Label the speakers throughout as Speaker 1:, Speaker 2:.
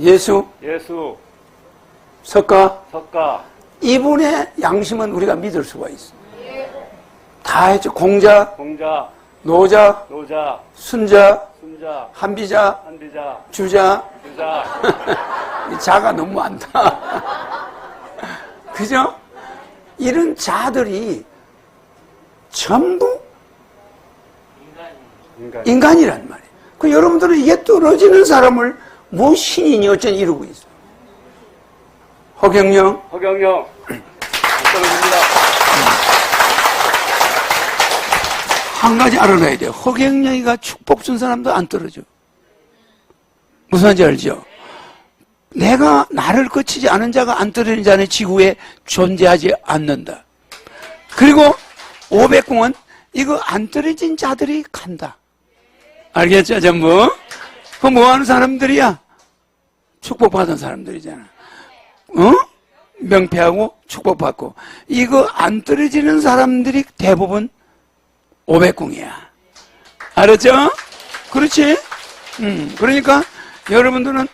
Speaker 1: 예수,
Speaker 2: 예수,
Speaker 1: 석가,
Speaker 2: 석가,
Speaker 1: 이분의 양심은 우리가 믿을 수가 있어. 다 했죠. 공자,
Speaker 2: 공자,
Speaker 1: 노자,
Speaker 2: 노자,
Speaker 1: 순자,
Speaker 2: 순자,
Speaker 1: 한비자,
Speaker 2: 한비자,
Speaker 1: 주자.
Speaker 2: 주자,
Speaker 1: 이 자가 너무 많다. 그죠? 이런 자들이 전부
Speaker 2: 인간.
Speaker 1: 인간이란 말이에요. 그 여러분들은 이게 떨어지는 사람을 뭐 신인이 어쩐 이루고 있어. 허경영,
Speaker 2: 허경영.
Speaker 1: 한 가지 알아놔야 돼요. 허경영이가 축복 준 사람도 안 떨어져. 무슨 말인지 알죠? 내가 나를 거치지 않은 자가 안 떨어지는 자는 지구에 존재하지 않는다. 그리고 500공은 이거 안 떨어진 자들이 간다. 알겠죠, 전부? 그 뭐 하는 사람들이야? 축복받은 사람들이잖아. 어? 명패하고 축복받고. 이거 안 떨어지는 사람들이 대부분 500공이야. 알았죠? 그렇지? 음, 그러니까 여러분들은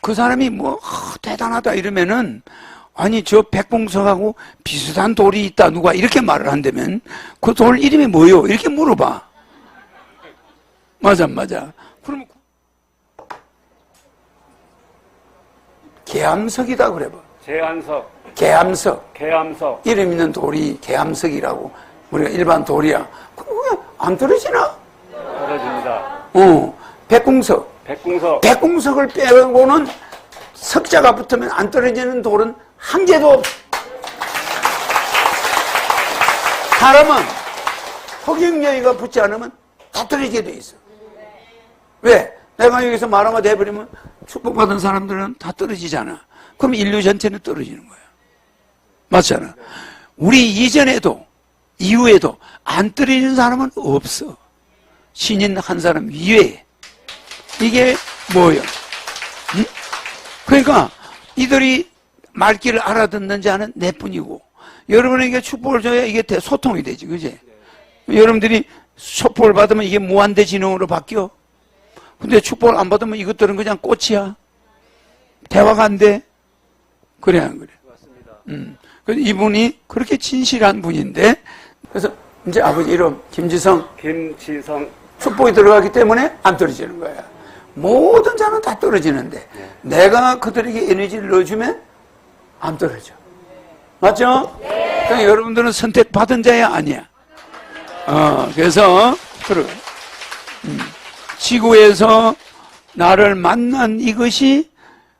Speaker 1: 그 사람이 뭐, 어, 대단하다 이러면은, 아니, 저 백봉석하고 비슷한 돌이 있다, 누가 이렇게 말을 한다면, 그 돌 이름이 뭐요? 이렇게 물어봐. 맞아, 맞아. 그러면, 개암석이다, 그래 봐.
Speaker 2: 제한석,
Speaker 1: 개암석.
Speaker 2: 계암석,
Speaker 1: 이름 있는 돌이 개암석이라고. 우리가 일반 돌이야. 그럼 왜안 떨어지나?
Speaker 2: 떨어집니다.
Speaker 1: 어, 백궁석.
Speaker 2: 백궁석,
Speaker 1: 백궁석을 빼고는 석자가 붙으면 안 떨어지는 돌은 한 개도 없어. 사람은 허경영이가 붙지 않으면 다 떨어지게 돼 있어. 왜? 내가 여기서 말하면 돼버리면 축복받은 사람들은 다 떨어지잖아. 그럼 인류 전체는 떨어지는 거야. 맞잖아. 우리 이전에도 이후에도 안 떨어지는 사람은 없어. 신인 한 사람 이외에. 이게 뭐예요? 응? 그러니까 이들이 말귀를 알아듣는지 아는 내뿐이고 여러분에게 축복을 줘야 이게 대- 소통이 되지, 그지? 여러분들이 축복을 받으면 이게 무한대 진흥으로 바뀌어. 근데 축복을 안 받으면 이것들은 그냥 꽃이야. 대화가 안 돼. 그래, 안 그래? 음. 이분이 그렇게 진실한 분인데, 그래서 이제 아버지 이름, 김지성,
Speaker 2: 김지성,
Speaker 1: 축복이 들어가기 때문에 안 떨어지는 거야. 모든 자는 다 떨어지는데 내가 그들에게 에너지를 넣어주면 안 떨어져. 맞죠? 그러니까 여러분들은 선택받은 자야 아니야. 어, 그래서 그러 음, 지구에서 나를 만난 이것이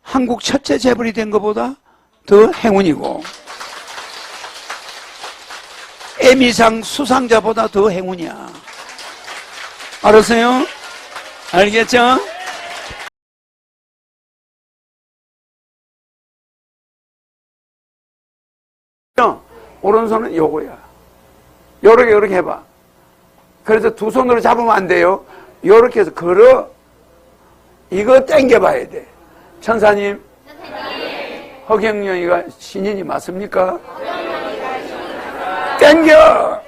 Speaker 1: 한국 첫째 재벌이 된 것보다 더 행운이고 에미상 수상자보다 더 행운이야. 알았어요? 알겠죠? 오른손은 요거야. 요렇게 요렇게 해봐. 그래서 두 손으로 잡으면 안 돼요. 요렇게 해서 걸어. 이거 땡겨봐야 돼. 천사님. 허경영이가 신인이 맞습니까? 땡겨!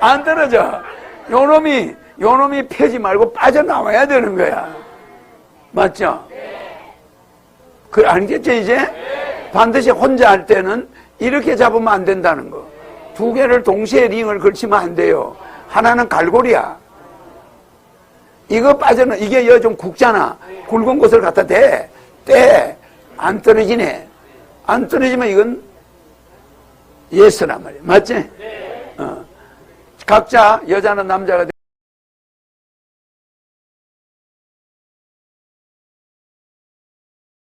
Speaker 1: 안 떨어져. 요놈이, 요놈이 펴지 말고 빠져나와야 되는 거야. 맞죠? 그, 알겠죠, 이제? 반드시 혼자 할 때는 이렇게 잡으면 안 된다는 거. 두 개를 동시에 링을 걸치면 안 돼요. 하나는 갈고리야. 이거 빠져나, 이게 여좀 굵잖아. 굵은 곳을 갖다 대. 떼. 안 떨어지네. 안 떨어지면 이건 예스란 말이야. 맞지? 어. 각자 여자는 남자가 되